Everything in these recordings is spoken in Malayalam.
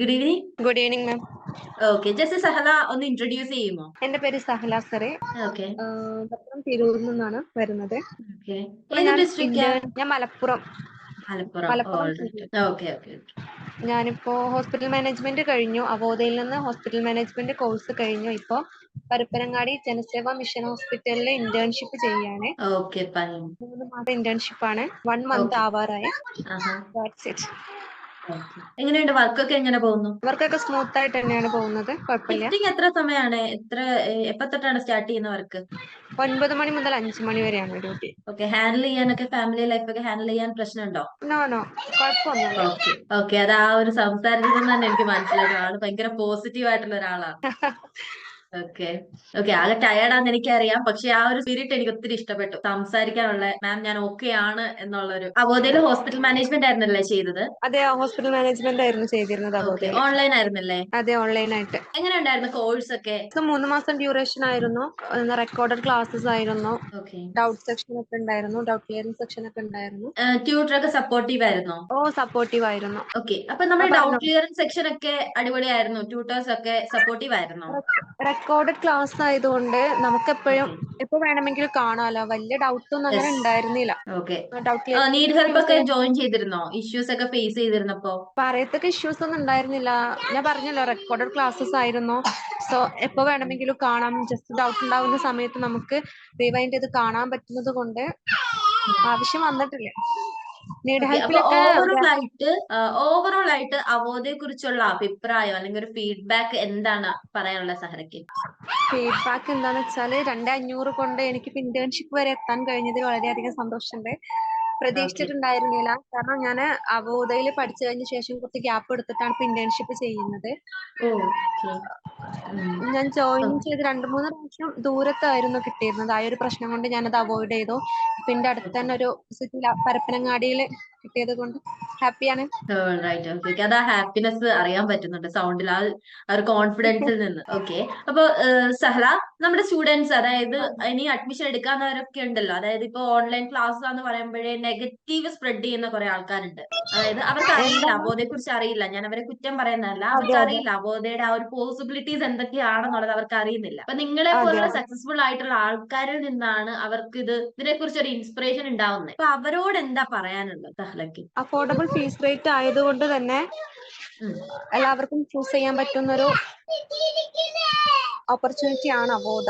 Good evening good evening ma'am okay just Sahala ഒന്ന് ഇൻട്രൊഡ്യൂസ് ചെയ്യുമോ? എന്റെ പേര് സഹല സറെ. ഓക്കെ പത്രം തിരൂരിൽ നിന്നാണ് വരുന്നത്. ഞാൻ മലപ്പുറം. ഞാനിപ്പോ ഹോസ്പിറ്റൽ മാനേജ്മെന്റ് കഴിഞ്ഞു. അവോധയിൽ നിന്ന് ഹോസ്പിറ്റൽ മാനേജ്മെന്റ് കോഴ്സ് കഴിഞ്ഞു. ഇപ്പൊ പരപ്പനങ്ങാടി ജനസേവാ മിഷൻ ഹോസ്പിറ്റലിൽ ഇന്റേൺഷിപ്പ് ചെയ്യാണ്. മൂന്ന് മാസം ഇന്റേൺഷിപ്പ് ആണ്. വൺ മന്ത് ആവാറായി. It. Okay. എങ്ങനെയുണ്ട്? വർക്കൊക്കെ എങ്ങനെ പോകുന്നു? വർക്കൊക്കെ സ്മൂത്ത് ആയിട്ട് തന്നെയാണ് പോകുന്നത്. കുഴപ്പമില്ല. എത്ര സമയമാണ് എത്ര എപ്പോ തൊട്ടാണ് സ്റ്റാർട്ട് ചെയ്യുന്ന വർക്ക് ഒൻപത് മണി മുതൽ അഞ്ച് മണി വരെയാണ് ഡ്യൂട്ടി. ഓക്കെ ഹാൻഡിൽ ചെയ്യാനൊക്കെ ഫാമിലി ലൈഫൊക്കെ ഹാൻഡിൽ ചെയ്യാൻ പ്രശ്നമുണ്ടോ? നോ നോ കുഴപ്പമൊന്നുമില്ല. ഓക്കെ ഓക്കെ അത് ആ ഒരു സംസാരത്തിൽ തന്നെ എനിക്ക് മനസ്സിലായി. ആൾ ഭയങ്കര പോസിറ്റീവ് ആയിട്ടുള്ള ഒരാളാണ്. ഓക്കെ. ഓക്കെ ആകെ ടയർഡാന്ന് എനിക്കറിയാം. പക്ഷെ ആ ഒരു സ്പിരിറ്റ് എനിക്ക് ഒത്തിരി ഇഷ്ടപ്പെട്ടു. സംസാരിക്കാനുള്ള മാം ഞാൻ ഓക്കെ ആണ് എന്നുള്ളൊരു അവോധയിൽ ഹോസ്പിറ്റൽ മാനേജ്മെന്റ് ആയിരുന്നല്ലേ ചെയ്തത്? അതെ ഹോസ്പിറ്റൽ മാനേജ്മെന്റ് ആയിരുന്നു ചെയ്തിരുന്നത് അവോധയിൽ ഓൺലൈൻ ആയിരുന്നല്ലേ? അതെ ഓൺലൈൻ ആയിട്ട്. എങ്ങനെ ഉണ്ടായിരുന്നു കോഴ്സ് ഒക്കെ? മൂന്ന് മാസം ഡ്യൂറേഷൻ ആയിരുന്നു. റെക്കോർഡഡ് ക്ലാസ്സസ് ആയിരുന്നു. ഡൗട്ട് സെക്ഷൻ ഒക്കെ ഉണ്ടായിരുന്നു. ഡൗട്ട് ക്ലിയറിംഗ് സെക്ഷൻ ഒക്കെ ഉണ്ടായിരുന്നു. ട്യൂട്ടർ ഒക്കെ സപ്പോർട്ടീവ് ആയിരുന്നോ? ഓ സപ്പോർട്ടീവ് ആയിരുന്നു. ഓക്കെ അപ്പൊ നമ്മുടെ ഡൗട്ട്. ക്ലിയറിംഗ് സെക്ഷൻ ഒക്കെ അടിപൊളിയായിരുന്നു. ട്യൂട്ടേഴ്സ് ഒക്കെ സപ്പോർട്ടീവ് ആയിരുന്നോ? റെക്കോർഡഡ് ക്ലാസ് ആയതുകൊണ്ട് നമുക്ക് എപ്പോഴും എപ്പോ വേണമെങ്കിലും കാണാലോ. വലിയ ഡൗട്ട് ഒന്നും അങ്ങനെ ഉണ്ടായിരുന്നില്ല. നീഡ് ഹെൽപ്പ് ഒക്കെ ജോയിൻ ചെയ്തിരുന്നോ? ഇഷ്യൂസ് ഒക്കെ ഫേസ് ചെയ്തിരുന്നപ്പോ? പറയത്തക്ക ഇഷ്യൂസ് ഒന്നും ഉണ്ടായിരുന്നില്ല. ഞാൻ പറഞ്ഞല്ലോ റെക്കോർഡഡ് ക്ലാസ്സസ് ആയിരുന്നു. സോ എപ്പോ വേണമെങ്കിലും കാണാം. ജസ്റ്റ് ഡൗട്ട് ഉണ്ടാവുന്ന സമയത്ത് നമുക്ക് റിവൈൻഡ് ചെയ്ത് കാണാൻ പറ്റുന്നത് കൊണ്ട് ആവശ്യം വന്നിട്ടില്ല. ഓവറോൾ ആയിട്ട് ഓവറോൾ ആയിട്ട് അവോധയെ കുറിച്ചുള്ള അഭിപ്രായം അല്ലെങ്കിൽ ഒരു ഫീഡ്ബാക്ക് എന്താണ് പറയാനുള്ള സഹരയ്ക്ക്? ഫീഡ്ബാക്ക് എന്താന്ന് വെച്ചാൽ രണ്ടേ അഞ്ഞൂറ് കൊണ്ട് എനിക്ക് ഇന്റേൺഷിപ്പ് വരെ എത്താൻ കഴിഞ്ഞതിൽ വളരെയധികം സന്തോഷമുണ്ട്. പ്രതീക്ഷിച്ചിട്ടുണ്ടായിരുന്നില്ല. കാരണം ഞാൻ അവോധയിൽ പഠിച്ചു കഴിഞ്ഞ ശേഷം കുറച്ച് ഗ്യാപ്പ് എടുത്തിട്ടാണ് ഇപ്പൊ ഇന്റേൺഷിപ്പ് ചെയ്യുന്നത്. ഞാൻ ജോയിൻ ചെയ്ത് രണ്ടു മൂന്ന് പ്രാവശ്യം ദൂരത്തായിരുന്നു കിട്ടിയിരുന്നത്. ആ ഒരു പ്രശ്നം കൊണ്ട് ഞാനത് അവോയ്ഡ് ചെയ്തു. പിന്നെ അടുത്ത് തന്നെ ഒരു സിറ്റി പരപ്പനങ്ങാടിയിൽ കിട്ടിയത് കൊണ്ട് ഹാപ്പിയാണ് റൈറ്റ് ഓക്കെ അത് ആ ഹാപ്പിനെസ് അറിയാൻ പറ്റുന്നുണ്ട് സൗണ്ടിൽ ആ ഒരു കോൺഫിഡൻസിൽ നിന്ന്. ഓക്കെ അപ്പൊ സഹല നമ്മുടെ സ്റ്റുഡൻസ് അതായത് ഇനി അഡ്മിഷൻ എടുക്കാവുന്നവരൊക്കെ ഉണ്ടല്ലോ. അതായത് ഇപ്പൊ ഓൺലൈൻ ക്ലാസ് എന്ന് പറയുമ്പോഴേ നെഗറ്റീവ് സ്പ്രെഡ് ചെയ്യുന്ന കുറെ ആൾക്കാരുണ്ട്. അതായത് അവർക്ക് അറിയില്ല അബോധയെ കുറിച്ച് അറിയില്ല. ഞാൻ അവരെ കുറ്റം പറയുന്നതല്ല. അവർക്ക് അറിയില്ല അബോധയുടെ ആ ഒരു പോസിബിലിറ്റീസ് എന്തൊക്കെയാണെന്നുള്ളത് അവർക്ക് അറിയുന്നില്ല. അപ്പൊ നിങ്ങളെ പോലുള്ള സക്സസ്ഫുൾ ആയിട്ടുള്ള ആൾക്കാരിൽ നിന്നാണ് അവർക്ക് ഇത് ഇതിനെ കുറിച്ച് ഒരു ഇൻസ്പിറേഷൻ ഉണ്ടാവുന്നത് അപ്പൊ അവരോട് എന്താ പറയാനുള്ളത് തഹ്ലക്ക് അഫോർഡബിൾ ഫീസ് റേറ്റ് ആയതുകൊണ്ട് തന്നെ എല്ലാവർക്കും ചൂസ് ചെയ്യാൻ പറ്റുന്ന ഒരു ഓപ്പർച്യൂണിറ്റി ആണ് അവോധ.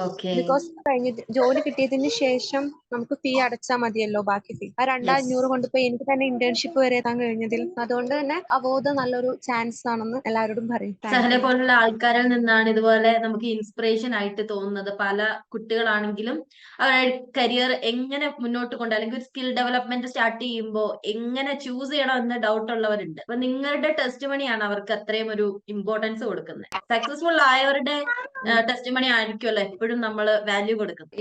ഓക്കെ ബിക്കോസ് കഴിഞ്ഞ ജോലി കിട്ടിയതിന് ശേഷം നമുക്ക് ഫീ അടച്ചാൽ മതിയല്ലോ ബാക്കി ഫീ ആ രണ്ടഞ്ഞൂറ് കൊണ്ട് പോയി എനിക്ക് തന്നെ ഇന്റേൺഷിപ്പ് വരെ എത്താൻ കഴിഞ്ഞതിൽ അതുകൊണ്ട് തന്നെ അവോധ നല്ലൊരു ചാൻസ് ആണെന്ന് എല്ലാവരോടും പറയും. സഹനെ പോലുള്ള ആൾക്കാരിൽ നിന്നാണ് ഇതുപോലെ നമുക്ക് ഇൻസ്പിറേഷൻ ആയിട്ട് തോന്നുന്നത്. പല കുട്ടികളാണെങ്കിലും അവരുടെ കരിയർ എങ്ങനെ മുന്നോട്ട് കൊണ്ട് അല്ലെങ്കിൽ ഒരു സ്കിൽ ഡെവലപ്മെന്റ് സ്റ്റാർട്ട് ചെയ്യുമ്പോൾ എങ്ങനെ ചൂസ് ചെയ്യണം എന്ന് ഡൗട്ട് ഉള്ളവരുണ്ട്. അപ്പൊ നിങ്ങളുടെ ടെസ്റ്റ് മണിയാണ് അവർക്ക് അത്രയും ഒരു ഇമ്പോർട്ടൻസ് കൊടുക്കുന്നത്. സക്സസ്ഫുൾ ആയവരുടെ ടെസ്റ്റ് മണി ആയിരിക്കുമല്ലോ എപ്പോഴും നമ്മൾ വാല്യൂ കൊടുക്കുന്നത്.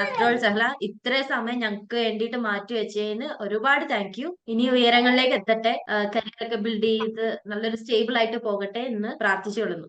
ആഫ്റ്റർ ഓൾ സഹല ഇത്രയും സമയം ഞങ്ങൾക്ക് വേണ്ടിയിട്ട് മാറ്റി വെച്ചതിന് ഒരുപാട് താങ്ക് യു ഇനി ഉയരങ്ങളിലേക്ക് എത്തട്ടെ. കരിയർ ഒക്കെ ബിൽഡ് ചെയ്ത് നല്ലൊരു സ്റ്റേബിൾ ആയിട്ട് പോകട്ടെ എന്ന് പ്രാർത്ഥിച്ചു കൊള്ളുന്നു.